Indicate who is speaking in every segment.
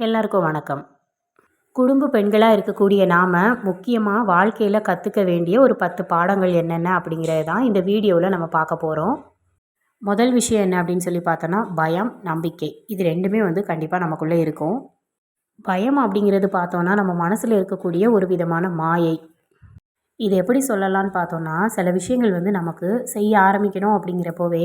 Speaker 1: எல்லாருக்கும் வணக்கம். குடும்ப பெண்களாக இருக்கக்கூடிய நாம் முக்கியமாக வாழ்க்கையில் கற்றுக்க வேண்டிய ஒரு பத்து பாடங்கள் என்னென்ன அப்படிங்கிறது தான் இந்த வீடியோவில் நம்ம பார்க்க போகிறோம் முதல் விஷயம் என்ன அப்படின்னு சொல்லி பார்த்தோன்னா பயம் நம்பிக்கை. இது ரெண்டுமே வந்து கண்டிப்பாக நமக்குள்ளே இருக்கும். பயம் அப்படிங்கிறது பார்த்தோன்னா நம்ம மனசில் இருக்கக்கூடிய ஒரு விதமான மாயை. இது எப்படி சொல்லலாம்னு பார்த்தோன்னா சில விஷயங்கள் வந்து நமக்கு செய்ய ஆரம்பிக்கணும் அப்படிங்கிறப்போவே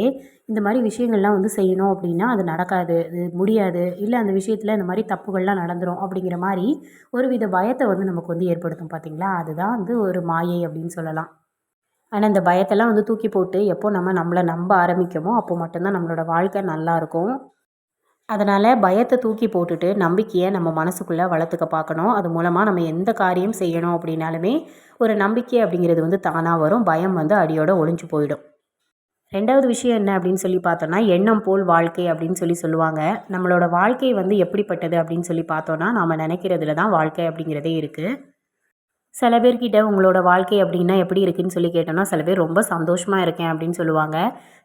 Speaker 1: இந்த மாதிரி விஷயங்கள்லாம் வந்து செய்யணும் அப்படின்னா அது நடக்காது இது முடியாது. இல்லை அந்த விஷயத்தில் இந்த மாதிரி தப்புகள்லாம் நடந்துடும் அப்படிங்கிற மாதிரி ஒரு வித பயத்தை வந்து நமக்கு வந்து ஏற்படுத்தும் பார்த்திங்களா? அதுதான் வந்து ஒரு மாயை அப்படின்னு சொல்லலாம். ஆனால் இந்த பயத்தெல்லாம் வந்து தூக்கி போட்டு எப்போ நம்ம நம்மளை நம்ப ஆரம்பிக்கமோ அப்போ மட்டும்தான் நம்மளோட வாழ்க்கை நல்லாயிருக்கும் அதனால் பயத்தை தூக்கி போட்டுட்டு நம்பிக்கையை நம்ம மனசுக்குள்ளே வளர்த்துக்க பார்க்கணும். அது மூலமாக நம்ம எந்த காரியம் செய்யணும் அப்படின்னாலுமே ஒரு நம்பிக்கை அப்படிங்கிறது வந்து தானாக வரும். பயம் வந்து அடியோடு ஒழிஞ்சு போயிடும். ரெண்டாவது விஷயம் என்ன அப்படின்னு சொல்லி பார்த்தோன்னா எண்ணம் போல் வாழ்க்கை அப்படின்னு சொல்லி சொல்லுவாங்க. நம்மளோட வாழ்க்கை வந்து எப்படிப்பட்டது அப்படின்னு சொல்லி பார்த்தோன்னா நாம் நினைக்கிறதுல தான் வாழ்க்கை அப்படிங்கிறதே இருக்குது சில பேர்கிட்ட உங்களோட வாழ்க்கை அப்படின்னா எப்படி இருக்குன்னு சொல்லி கேட்டோம்னா சில பேர் ரொம்ப சந்தோஷமாக இருக்கேன் அப்படின்னு சொல்லுவாங்க.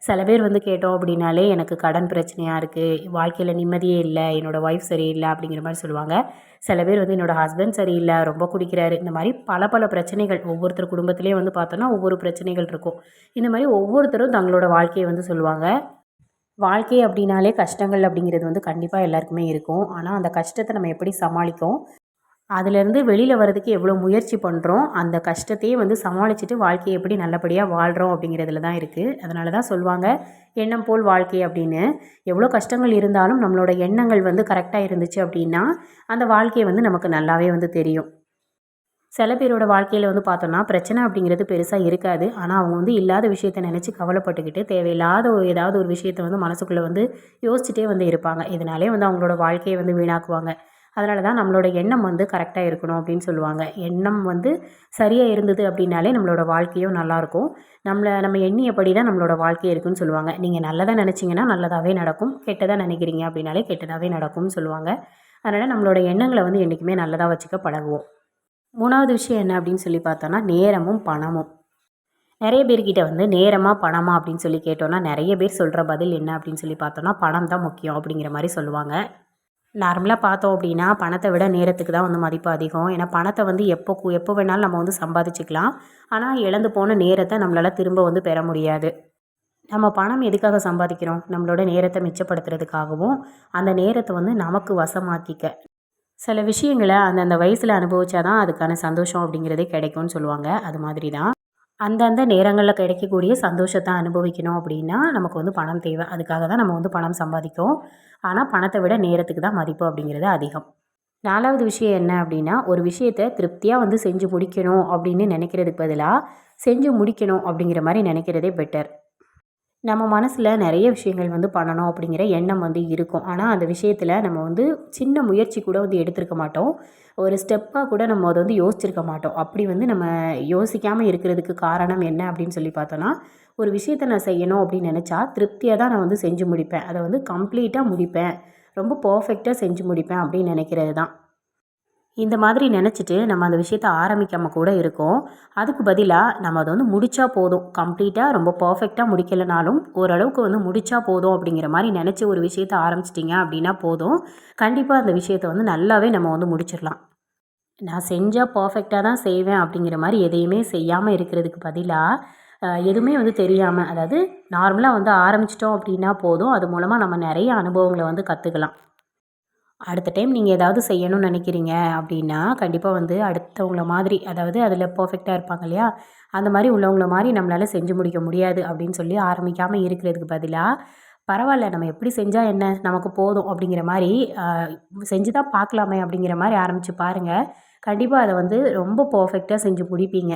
Speaker 1: சில பேர் வந்து கேட்டோம் அப்படின்னாலே எனக்கு கடன் பிரச்சனையாக இருக்குது வாழ்க்கையில் நிம்மதியே இல்லை என்னோடய ஒய்ஃப் சரியில்லை அப்படிங்கிற மாதிரி சொல்லுவாங்க. சில பேர் வந்து என்னோடய ஹஸ்பண்ட் சரியில்லை ரொம்ப குடிக்கிறாரு. இந்த மாதிரி பல பல பிரச்சனைகள் ஒவ்வொருத்தர் குடும்பத்துலேயே வந்து பார்த்தோன்னா ஒவ்வொரு பிரச்சனைகள் இருக்கும். இந்த மாதிரி ஒவ்வொருத்தரும் தங்களோட வாழ்க்கையை வந்து சொல்லுவாங்க. வாழ்க்கை அப்படின்னாலே கஷ்டங்கள் அப்படிங்கிறது வந்து கண்டிப்பாக எல்லாருக்குமே இருக்கும். ஆனால் அந்த கஷ்டத்தை நம்ம எப்படி சமாளிக்கும்? அதுலேருந்து வெளியில் வர்றதுக்கு எவ்வளோ முயற்சி பண்ணுறோம் அந்த கஷ்டத்தையே வந்து சமாளிச்சுட்டு வாழ்க்கையை எப்படி நல்லபடியாக வாழ்கிறோம் அப்படிங்கிறதுல தான் இருக்குது அதனால தான் சொல்லுவாங்க எண்ணம் போல் வாழ்க்கை அப்படின்னு. எவ்வளோ கஷ்டங்கள் இருந்தாலும் நம்மளோட எண்ணங்கள் வந்து கரெக்டாக இருந்துச்சு அப்படின்னா அந்த வாழ்க்கையை வந்து நமக்கு நல்லாவே வந்து தெரியும். சில பேரோட வாழ்க்கையில் வந்து பார்த்தோன்னா பிரச்சனை அப்படிங்கிறது பெருசாக இருக்காது. ஆனால் அவங்க வந்து இல்லாத விஷயத்தை நினச்சி கவலைப்பட்டுக்கிட்டு தேவையில்லாத ஒரு ஏதாவது ஒரு விஷயத்தை வந்து மனசுக்குள்ளே வந்து யோசிச்சுட்டே வந்து இருப்பாங்க. இதனாலே வந்து அவங்களோட வாழ்க்கையை வந்து வீணாக்குவாங்க. அதனால தான் நம்மளோட எண்ணம் வந்து கரெக்டாக இருக்கணும் அப்படின்னு சொல்லுவாங்க. எண்ணம் வந்து சரியாக இருந்தது அப்படின்னாலே நம்மளோட வாழ்க்கையும் நல்லாயிருக்கும் நம்மளை நம்ம எண்ணியபடி தான் நம்மளோட வாழ்க்கை இருக்குன்னு சொல்லுவாங்க. நீங்கள் நல்லதாக நினச்சிங்கன்னா நல்லதாகவே நடக்கும். கெட்டதாக நினைக்கிறீங்க அப்படின்னாலே கெட்டதாகவே நடக்கும்னு சொல்லுவாங்க. அதனால் நம்மளோட எண்ணங்களை வந்து என்றைக்குமே நல்லதாக வச்சுக்க பழகுவோம். மூணாவது விஷயம் என்ன அப்படின்னு சொல்லி பார்த்தோன்னா நேரமும் பணமும். நிறைய பேர்கிட்ட வந்து நேரமாக பணமா அப்படின்னு சொல்லி கேட்டோன்னா நிறைய பேர் சொல்கிற பதில் என்ன அப்படின்னு சொல்லி பார்த்தோன்னா பணம் தான் முக்கியம் அப்படிங்கிற மாதிரி சொல்லுவாங்க. நார்மலாக பார்த்தோம் அப்படின்னா பணத்தை விட நேரத்துக்கு தான் வந்து மதிப்பு அதிகம். ஏன்னா பணத்தை வந்து எப்போ எப்போ வேணாலும் நம்ம வந்து சம்பாதிச்சுக்கலாம். ஆனால் இழந்து போன நேரத்தை நம்மளால் திரும்ப வந்து பெற முடியாது. நம்ம பணம் எதுக்காக சம்பாதிக்கிறோம்? நம்மளோட நேரத்தை மிச்சப்படுத்துறதுக்காகவும் அந்த நேரத்தை வந்து நமக்கு வசமாக்கிக்க. சில விஷயங்களை அந்தந்த வயசில் அனுபவிச்சா தான் அதுக்கான சந்தோஷம் அப்படிங்கிறதே கிடைக்கும்னு சொல்லுவாங்க. அது மாதிரி தான் அந்தந்த நேரங்களில் கிடைக்கக்கூடிய சந்தோஷத்தை அனுபவிக்கணும் அப்படின்னா நமக்கு வந்து பணம் தேவை. அதுக்காக தான் நம்ம வந்து பணம் சம்பாதிக்கும் ஆனால் பணத்தை விட நேரத்துக்கு தான் மதிப்பு அப்படிங்கிறது அதிகம். நாலாவது விஷயம் என்ன அப்படின்னா ஒரு விஷயத்தை திருப்தியாக வந்து செஞ்சு முடிக்கணும் அப்படின்னு நினைக்கிறதுக்கு பதிலாக செஞ்சு முடிக்கணும் அப்படிங்கிற மாதிரி நினைக்கிறதே பெட்டர் நம்ம மனசில் நிறைய விஷயங்கள் வந்து பண்ணணும் அப்படிங்கிற எண்ணம் வந்து இருக்கும். ஆனால் அந்த விஷயத்தில் நம்ம வந்து சின்ன முயற்சி கூட வந்து எடுத்திருக்க மாட்டோம். ஒரு ஸ்டெப்பாக கூட நம்ம அதை வந்து யோசிச்சிருக்க மாட்டோம். அப்படி வந்து நம்ம யோசிக்காமல் இருக்கிறதுக்கு காரணம் என்ன அப்படின்னு சொல்லி பார்த்தோன்னா ஒரு விஷயத்தை நான் செய்யணும் அப்படின்னு நினச்சா திருப்தியாக தான் நான் வந்து செஞ்சு முடிப்பேன். அதை வந்து கம்ப்ளீட்டாக முடிப்பேன். ரொம்ப பர்ஃபெக்டாக செஞ்சு முடிப்பேன் அப்படின்னு நினைக்கிறது தான். இந்த மாதிரி நினச்சிட்டு நம்ம அந்த விஷயத்த ஆரம்பிக்காமல் கூட இருக்கோம். அதுக்கு பதிலாக நம்ம அதை வந்து முடித்தா போதும். கம்ப்ளீட்டாக ரொம்ப பர்ஃபெக்டாக முடிக்கலைனாலும் ஓரளவுக்கு வந்து முடித்தா போதும் அப்படிங்கிற மாதிரி நினச்சி ஒரு விஷயத்த ஆரம்பிச்சிட்டிங்க அப்படின்னா போதும். கண்டிப்பாக அந்த விஷயத்த வந்து நல்லாவே நம்ம வந்து முடிச்சிடலாம். நான் செஞ்சால் பர்ஃபெக்டாக தான் செய்வேன் அப்படிங்கிற மாதிரி எதையுமே செய்யாமல் இருக்கிறதுக்கு பதிலாக எதுவுமே வந்து தெரியாமல் அதாவது நார்மலாக வந்து ஆரம்பிச்சிட்டோம் அப்படின்னா போதும். அது மூலமாக நம்ம நிறைய அனுபவங்களை வந்து கற்றுக்கலாம் அடுத்த டைம் நீங்கள் ஏதாவது செய்யணும்னு நினைக்கிறீங்க அப்படின்னா கண்டிப்பாக வந்து அடுத்தவங்கள மாதிரி அதாவது அதில் பர்ஃபெக்டாக இருப்பாங்க இல்லையா? அந்த மாதிரி உள்ளவங்கள மாதிரி நம்மளால் செஞ்சு முடிக்க முடியாது அப்படின்னு சொல்லி ஆரம்பிக்காமல் இருக்கிறதுக்கு பதிலாக பரவாயில்ல நம்ம எப்படி செஞ்சால் என்ன? நமக்கு போதும் அப்படிங்கிற மாதிரி செஞ்சு தான் பார்க்கலாமே அப்படிங்கிற மாதிரி ஆரம்பித்து பாருங்கள் கண்டிப்பாக அதை வந்து ரொம்ப பர்ஃபெக்டாக செஞ்சு முடிப்பீங்க.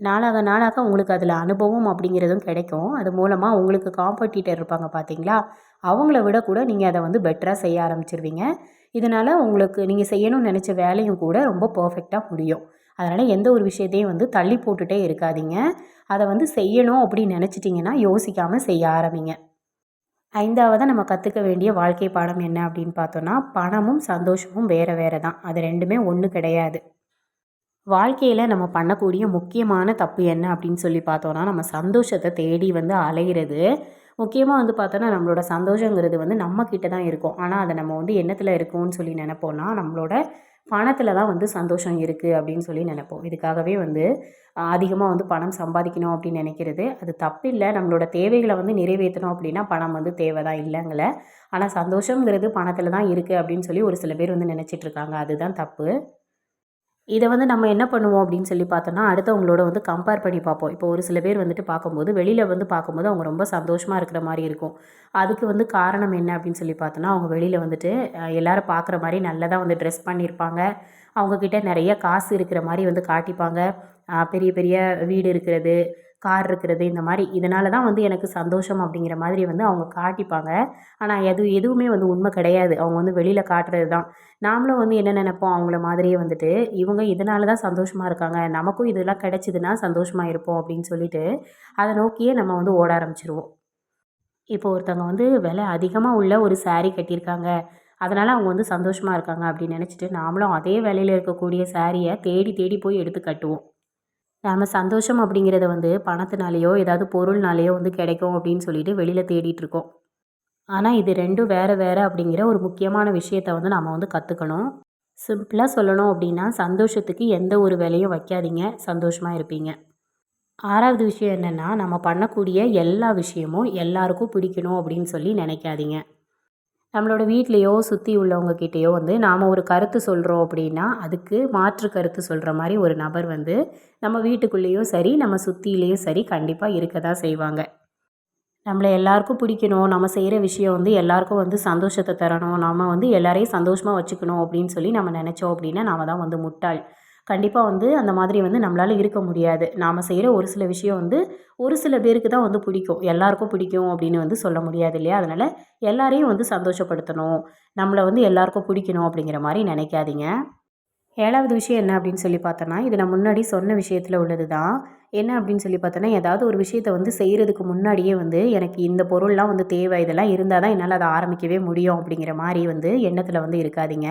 Speaker 1: நாளாக நாளாக உங்களுக்கு அதில் அனுபவம் அப்படிங்கிறதும் கிடைக்கும். அது மூலமாக உங்களுக்கு காம்படிட்டர் இருப்பாங்க பார்த்தீங்களா அவங்கள விட கூட நீங்கள் அதை வந்து பெட்டராக செய்ய ஆரம்பிச்சிருவீங்க. இதனால் உங்களுக்கு நீங்கள் செய்யணும்னு நினச்ச வேலையும் கூட ரொம்ப பர்ஃபெக்டாக முடியும். அதனால் எந்த ஒரு விஷயத்தையும் வந்து தள்ளி போட்டுகிட்டே இருக்காதீங்க. அதை வந்து செய்யணும் அப்படின்னு நினச்சிட்டிங்கன்னா யோசிக்காமல் செய்ய ஆரம்பிங்க. ஐந்தாவதாக நம்ம கற்றுக்க வேண்டிய வாழ்க்கை பாடம் என்ன அப்படின்னு பார்த்தோன்னா பணமும் சந்தோஷமும் வேறு வேறு தான் அது ரெண்டுமே ஒன்று கிடையாது. வாழ்க்கையில் நம்ம பண்ணக்கூடிய முக்கியமான தப்பு என்ன அப்படின்னு சொல்லி பார்த்தோன்னா நம்ம சந்தோஷத்தை தேடி வந்து அலைகிறது முக்கியமாக வந்து பார்த்தோன்னா நம்மளோட சந்தோஷங்கிறது வந்து நம்மக்கிட்ட தான் இருக்கும். ஆனால் அதை நம்ம வந்து என்னத்தில் இருக்கும்னு சொல்லி நினைப்போம்னா நம்மளோட பணத்தில் தான் வந்து சந்தோஷம் இருக்குது அப்படின்னு சொல்லி நினைப்போம். இதுக்காகவே வந்து அதிகமாக வந்து பணம் சம்பாதிக்கணும் அப்படின்னு நினைக்கிறது. அது தப்பு இல்லை. நம்மளோட தேவைகளை வந்து நிறைவேற்றணும் அப்படின்னா பணம் வந்து தேவை தான் இல்லைங்கள ஆனால் சந்தோஷங்கிறது பணத்தில் தான் இருக்குது அப்படின்னு சொல்லி ஒரு சில பேர் வந்து நினச்சிட்டு இருக்காங்க. அதுதான் தப்பு. இதை வந்து நம்ம என்ன பண்ணுவோம் அப்படின்னு சொல்லி பார்த்தோன்னா அடுத்தவங்களோட வந்து கம்பேர் பண்ணி பார்ப்போம். இப்போ ஒரு சில பேர் வந்துட்டு பார்க்கும்போது வெளியில் வந்து பார்க்கும்போது அவங்க ரொம்ப சந்தோஷமாக இருக்கிற மாதிரி இருக்கும். அதுக்கு வந்து காரணம் என்ன அப்படின்னு சொல்லி பார்த்தோன்னா அவங்க வெளியில் வந்துட்டு எல்லோரும் பார்க்குற மாதிரி நல்லதாக வந்து ட்ரெஸ் பண்ணியிருப்பாங்க. அவங்கக்கிட்ட நிறைய காசு இருக்கிற மாதிரி வந்து காட்டிப்பாங்க. பெரிய பெரிய வீடு இருக்கிறது. கார் இருக்கிறது இந்த மாதிரி. இதனால தான் வந்து எனக்கு சந்தோஷம் அப்படிங்கிற மாதிரி வந்து அவங்க காட்டிப்பாங்க. ஆனால் எது எதுவுமே வந்து உண்மை கிடையாது. அவங்க வந்து வெளியில் காட்டுறது தான். நாமளும் வந்து என்ன நினைப்போம்? அவங்கள மாதிரியே வந்துட்டு இவங்க இதனால தான் சந்தோஷமாக இருக்காங்க. நமக்கும் இதெல்லாம் கிடைச்சிதுன்னா சந்தோஷமாக இருப்போம் அப்படின்னு சொல்லிட்டு அதை நோக்கியே நம்ம வந்து ஓட ஆரம்பிச்சிருவோம். இப்போ ஒருத்தவங்க வந்து விலை அதிகமாக உள்ள ஒரு சாரீ கட்டியிருக்காங்க. அதனால் அவங்க வந்து சந்தோஷமாக இருக்காங்க அப்படின்னு நினச்சிட்டு நாமளும் அதே வேலையில் இருக்கக்கூடிய சாரியை தேடி தேடி போய் எடுத்து கட்டுவோம். நாம் சந்தோஷம் அப்படிங்கிறத வந்து பணத்தினாலேயோ ஏதாவது பொருள்னாலேயோ வந்து கிடைக்கும் அப்படின்னு சொல்லிட்டு வெளியில் தேடிட்டு இருக்கோம். ஆனால் இது ரெண்டும் வேறு வேறு அப்படிங்கிற ஒரு முக்கியமான விஷயத்தை வந்து நம்ம வந்து கற்றுக்கணும் சிம்பிளாக சொல்லணும் அப்படின்னா சந்தோஷத்துக்கு எந்த ஒரு விலையும் வைக்காதீங்க. சந்தோஷமாக இருப்பீங்க. ஆறாவது விஷயம் என்னென்னா நம்ம பண்ணக்கூடிய எல்லா விஷயமும் எல்லாருக்கும் பிடிக்கணும் அப்படின்னு சொல்லி நினைக்காதீங்க. நம்மளோட வீட்லேயோ சுற்றி உள்ளவங்க கிட்டேயோ வந்து நாம் ஒரு கருத்து சொல்கிறோம் அப்படின்னா அதுக்கு மாற்று கருத்து சொல்கிற மாதிரி ஒரு நபர் வந்து நம்ம வீட்டுக்குள்ளேயும் சரி நம்ம சுற்றிலேயும் சரி கண்டிப்பாக இருக்க தான் செய்வாங்க. நம்மளை எல்லாருக்கும் பிடிக்கணும். நம்ம செய்கிற விஷயம் வந்து எல்லாருக்கும் வந்து சந்தோஷத்தை தரணும். நம்ம வந்து எல்லாரையும் சந்தோஷமாக வச்சுக்கணும் அப்படின்னு சொல்லி நம்ம நினச்சோம் அப்படின்னா நாம தான் வந்து முட்டாள். கண்டிப்பாக வந்து அந்த மாதிரி வந்து நம்மளால் இருக்க முடியாது. நாம் செய்கிற ஒரு சில விஷயம் வந்து ஒரு சில பேருக்கு தான் வந்து பிடிக்கும். எல்லாருக்கும் பிடிக்கும் அப்படின்னு வந்து சொல்ல முடியாது இல்லையா? அதனால் எல்லாரையும் வந்து சந்தோஷப்படுத்தணும். நம்மளை வந்து எல்லாருக்கும் பிடிக்கணும் அப்படிங்கிற மாதிரி நினைக்காதீங்க. ஏழாவது விஷயம் என்ன அப்படின்னு சொல்லி பார்த்தோன்னா இது நான் முன்னாடி சொன்ன விஷயத்தில் உள்ளது தான் என்ன அப்படின்னு சொல்லி பார்த்தோன்னா ஏதாவது ஒரு விஷயத்தை வந்து செய்கிறதுக்கு முன்னாடியே வந்து எனக்கு இந்த பொருள்லாம் வந்து தேவை இதெல்லாம் இருந்தால் தான் என்னால் அதை ஆரம்பிக்கவே முடியும் அப்படிங்கிற மாதிரி வந்து எண்ணத்தில் வந்து இருக்காதீங்க.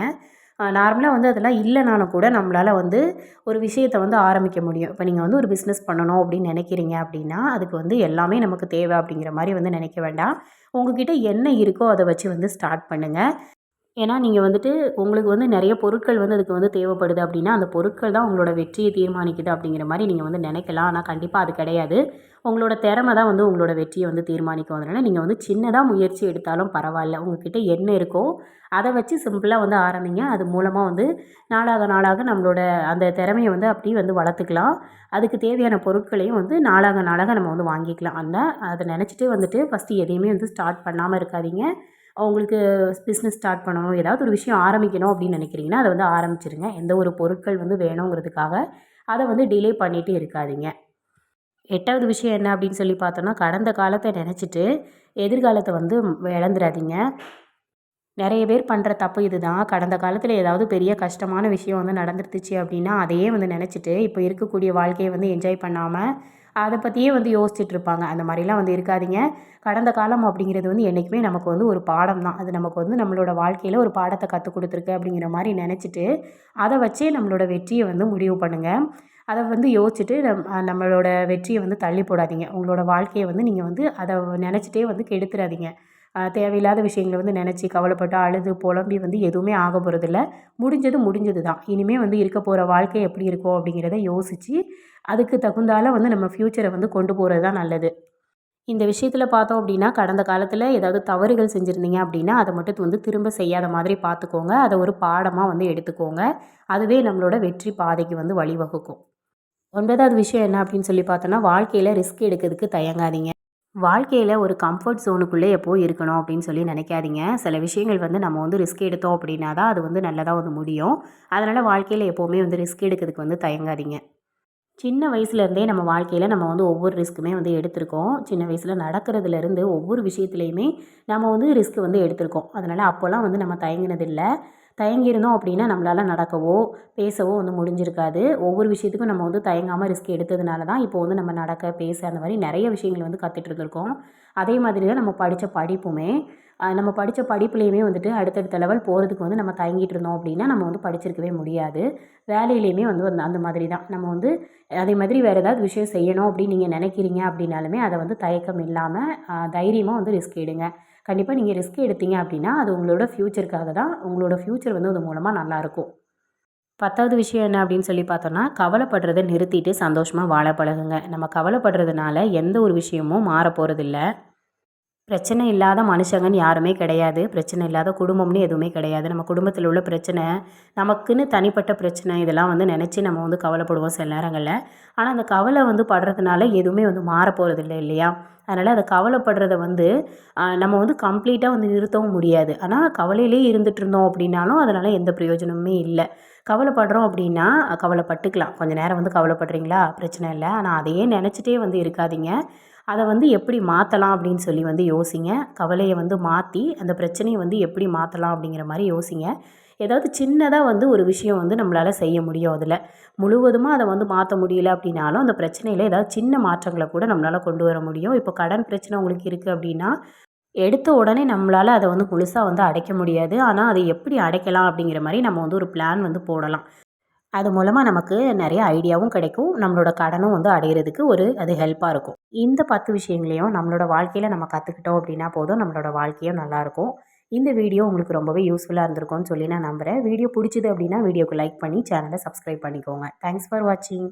Speaker 1: நார்மலாக வந்து அதெல்லாம் இல்லைனாலும் கூட நம்மளால் வந்து ஒரு விஷயத்தை வந்து ஆரம்பிக்க முடியும். இப்போ நீங்கள் வந்து ஒரு பிஸ்னஸ் பண்ணணும் அப்படின்னு நினைக்கிறீங்க அப்படின்னா அதுக்கு வந்து எல்லாமே நமக்கு தேவை அப்படிங்கிற மாதிரி வந்து நினைக்க வேண்டாம். உங்ககிட்ட என்ன இருக்கோ அதை வச்சு வந்து ஸ்டார்ட் பண்ணுங்கள் ஏன்னா நீங்கள் வந்துட்டு உங்களுக்கு வந்து நிறைய பொருட்கள் வந்து அதுக்கு வந்து தேவைப்படுது அப்படின்னா அந்த பொருட்கள் தான் உங்களோட வெற்றியை தீர்மானிக்குது அப்படிங்கிற மாதிரி நீங்கள் வந்து நினைக்கலாம். ஆனால் கண்டிப்பாக அது கிடையாது. உங்களோட திறமை தான் வந்து உங்களோட வெற்றியை வந்து தீர்மானிக்கும். அதனால் நீங்கள் வந்து சின்னதாக முயற்சி எடுத்தாலும் பரவாயில்ல. உங்ககிட்ட என்ன இருக்கோ அதை வச்சு சிம்பிளாக வந்து ஆரம்பிங்க. அது மூலமாக வந்து நாளாக நாளாக நம்மளோட அந்த திறமையை வந்து அப்படியே வந்து வளர்த்துக்கலாம். அதுக்கு தேவையான பொருட்களையும் வந்து நாளாக நாளாக நம்ம வந்து வாங்கிக்கலாம். அந்த அதை நினச்சிட்டு வந்துட்டு ஃபஸ்ட்டு எதையுமே வந்து ஸ்டார்ட் பண்ணாமல் இருக்காதீங்க. உங்களுக்கு பிஸ்னஸ் ஸ்டார்ட் பண்ணணும் ஏதாவது ஒரு விஷயம் ஆரம்பிக்கணும் அப்படின்னு நினைக்கிறீங்கன்னா அதை வந்து ஆரம்பிச்சிருங்க. எந்த ஒரு பொருட்கள் வந்து வேணுங்கிறதுக்காக அதை வந்து டிலே பண்ணிகிட்டு இருக்காதீங்க. எட்டாவது விஷயம் என்ன அப்படின்னு சொல்லி பார்த்தோன்னா கடந்த காலத்தை நினச்சிட்டு எதிர்காலத்தை வந்து இழந்துடாதீங்க நிறைய பேர் பண்ணுற தப்பு இதுதான். கடந்த காலத்தில் ஏதாவது பெரிய கஷ்டமான விஷயம் வந்து நடந்துருச்சு அப்படின்னா அதையே வந்து நினச்சிட்டு இப்போ இருக்கக்கூடிய வாழ்க்கையை வந்து என்ஜாய் பண்ணாமல் அதை பற்றியே வந்து யோசிச்சுட்டு இருப்பாங்க அந்த மாதிரிலாம் வந்து இருக்காதீங்க. கடந்த காலம் அப்படிங்கிறது வந்து என்றைக்குமே நமக்கு வந்து ஒரு பாடம் தான். அது நமக்கு வந்து நம்மளோட வாழ்க்கையில் ஒரு பாடத்தை கற்றுக் கொடுத்துருக்கு அப்படிங்கிற மாதிரி நினச்சிட்டு அதை வச்சே நம்மளோட வெற்றியை வந்து முடிவு பண்ணுங்கள் அதை வந்து யோசிச்சுட்டு நம் நம்மளோட வெற்றியை வந்து தள்ளி போடாதீங்க. உங்களோட வாழ்க்கையை வந்து நீங்கள் வந்து அதை நினச்சிட்டே வந்து கெடுத்துடாதீங்க தேவையில்லாத விஷயங்களை வந்து நினச்சி கவலைப்பட்டு அழுது புலம்பி வந்து எதுவுமே ஆக போகிறதில்ல முடிஞ்சது முடிஞ்சது தான் இனிமேல் வந்து இருக்க போகிற வாழ்க்கை எப்படி இருக்கும் அப்படிங்கிறத யோசித்து அதுக்கு தகுந்தால வந்து நம்ம ஃப்யூச்சரை வந்து கொண்டு போகிறது தான் நல்லது. இந்த விஷயத்தில் பார்த்தோம் அப்படின்னா கடந்த காலத்தில் ஏதாவது தவறுகள் செஞ்சுருந்தீங்க அப்படின்னா அதை மட்டும் வந்து திரும்ப செய்யாத மாதிரி பார்த்துக்கோங்க. அதை ஒரு பாடமாக வந்து எடுத்துக்கோங்க. அதுவே நம்மளோட வெற்றி பாதைக்கு வந்து வழிவகுக்கும். ஒன்பதாவது விஷயம் என்ன அப்படின்னு சொல்லி பார்த்தோன்னா வாழ்க்கையில் ரிஸ்க் எடுக்கிறதுக்கு தயங்காதீங்க. வாழ்க்கையில் ஒரு கம்ஃபர்ட் ஜோனுக்குள்ளே எப்போது இருக்கணும் அப்படின்னு சொல்லி நினைக்காதீங்க. சில விஷயங்கள் வந்து நம்ம வந்து ரிஸ்க் எடுத்தோம் அப்படின்னா தான் அது வந்து நல்லதாக வந்து முடியும். அதனால் வாழ்க்கையில் எப்போவுமே வந்து ரிஸ்க் எடுக்கிறதுக்கு வந்து தயங்காதீங்க. சின்ன வயசுலேருந்தே நம்ம வாழ்க்கையில் நம்ம வந்து ஒவ்வொரு ரிஸ்க்குமே வந்து எடுத்திருக்கோம். சின்ன வயசில் நடக்கிறதுலேருந்து ஒவ்வொரு விஷயத்துலையுமே நம்ம வந்து ரிஸ்க் வந்து எடுத்திருக்கோம். அதனால் அப்போல்லாம் வந்து நம்ம தயங்கினதில்லை. தயங்கியிருந்தோம் அப்படின்னா நம்மளால் நடக்கவோ பேசவோ வந்து முடிஞ்சிருக்காது. ஒவ்வொரு விஷயத்துக்கும் நம்ம வந்து தயங்காமல் ரிஸ்க் எடுத்ததுனால தான் இப்போ வந்து நம்ம நடக்க பேச அந்த மாதிரி நிறைய விஷயங்கள் வந்து கற்றுட்டு இருந்திருக்கோம். அதே மாதிரி தான் நம்ம படித்த படிப்புமே நம்ம படித்த படிப்புலேயுமே வந்துட்டு அடுத்தடுத்த லெவல் போகிறதுக்கு வந்து நம்ம தயங்கிட்டு இருந்தோம் அப்படின்னா நம்ம வந்து படிச்சிருக்கவே முடியாது. வேலையிலையுமே வந்து அந்த மாதிரி தான். நம்ம வந்து அதே மாதிரி வேறு ஏதாவது விஷயம் செய்யணும் அப்படின்னு நீங்கள் நினைக்கிறீங்க அப்படின்னாலுமே அதை வந்து தயக்கம் இல்லாமல் தைரியமாக வந்து ரிஸ்க் எடுங்க. கண்டிப்பாக நீங்கள் ரிஸ்க் எடுத்தீங்க அப்படின்னா அது உங்களோட ஃப்யூச்சருக்காக தான் உங்களோட ஃப்யூச்சர் வந்து அது மூலமாக நல்லாயிருக்கும் பத்தாவது விஷயம் என்ன அப்படின்னு சொல்லி பார்த்தோன்னா கவலைப்படுறதை நிறுத்திட்டு சந்தோஷமாக வாழ பழகுங்க. நம்ம கவலைப்படுறதுனால எந்த ஒரு விஷயமும் மாற போகிறதில்ல பிரச்சனை இல்லாத மனுஷங்கன்னு யாருமே கிடையாது. பிரச்சனை இல்லாத குடும்பம்னு எதுவுமே கிடையாது. நம்ம குடும்பத்தில் உள்ள பிரச்சனை நமக்குன்னு தனிப்பட்ட பிரச்சனை இதெல்லாம் வந்து நினச்சி நம்ம வந்து கவலைப்படுவோம் சில நேரங்களில். ஆனால் அந்த கவலை வந்து படுறதுனால எதுவுமே வந்து மாற போகிறதில்ல இல்லையா? அதனால் அதை கவலைப்படுறத வந்து நம்ம வந்து கம்ப்ளீட்டாக வந்து நிறுத்தவும் முடியாது. ஆனால் கவலையிலே இருந்துட்டு இருந்தோம் அப்படின்னாலும் அதனால் எந்த பிரயோஜனமுமே இல்லை. கவலைப்படுறோம் அப்படின்னா கவலைப்பட்டுக்கலாம். கொஞ்சம் நேரம் வந்து கவலைப்படுறீங்களா? பிரச்சனை இல்லை. ஆனால் அதையே நினச்சிட்டே வந்து இருக்காதீங்க. அதை வந்து எப்படி மாற்றலாம் அப்படின்னு சொல்லி வந்து யோசிங்க. கவலையை வந்து மாற்றி அந்த பிரச்சனையை வந்து எப்படி மாற்றலாம் அப்படிங்கிற மாதிரி யோசிங்க. ஏதாவது சின்னதாக வந்து ஒரு விஷயம் வந்து நம்மளால் செய்ய முடியும் அதில். முழுவதுமாக அதை வந்து மாற்ற முடியல அப்படின்னாலும் அந்த பிரச்சனையில் ஏதாவது சின்ன மாற்றங்களை கூட நம்மளால் கொண்டு வர முடியும். இப்போ கடன் பிரச்சனை உங்களுக்கு இருக்குது அப்படின்னா எடுத்த உடனே நம்மளால் அதை வந்து முழுசாக வந்து அடைக்க முடியாது. ஆனால் அதை எப்படி அடைக்கலாம் அப்படிங்கிற மாதிரி நம்ம வந்து ஒரு பிளான் வந்து போடலாம். அது மூலமாக நமக்கு நிறைய ஐடியாவும் கிடைக்கும். நம்மளோட கடனும் வந்து அடையிறதுக்கு ஒரு அது ஹெல்ப்பாக இருக்கும். இந்த பத்து விஷயங்களையும் நம்மளோட வாழ்க்கையில் நம்ம கற்றுக்கிட்டோம் அப்படின்னா போதும். நம்மளோட வாழ்க்கையும் நல்லாயிருக்கும் இந்த வீடியோ உங்களுக்கு ரொம்பவே யூஸ்ஃபுல்லாக இருந்திருக்கும்னு சொல்லி நான் நம்புகிறேன் வீடியோ பிடிச்சிது அப்படின்னா வீடியோக்கு லைக் பண்ணி சேனலை சப்ஸ்கிரைப் பண்ணிக்கோங்க. தேங்க்ஸ் ஃபார் வாட்சிங்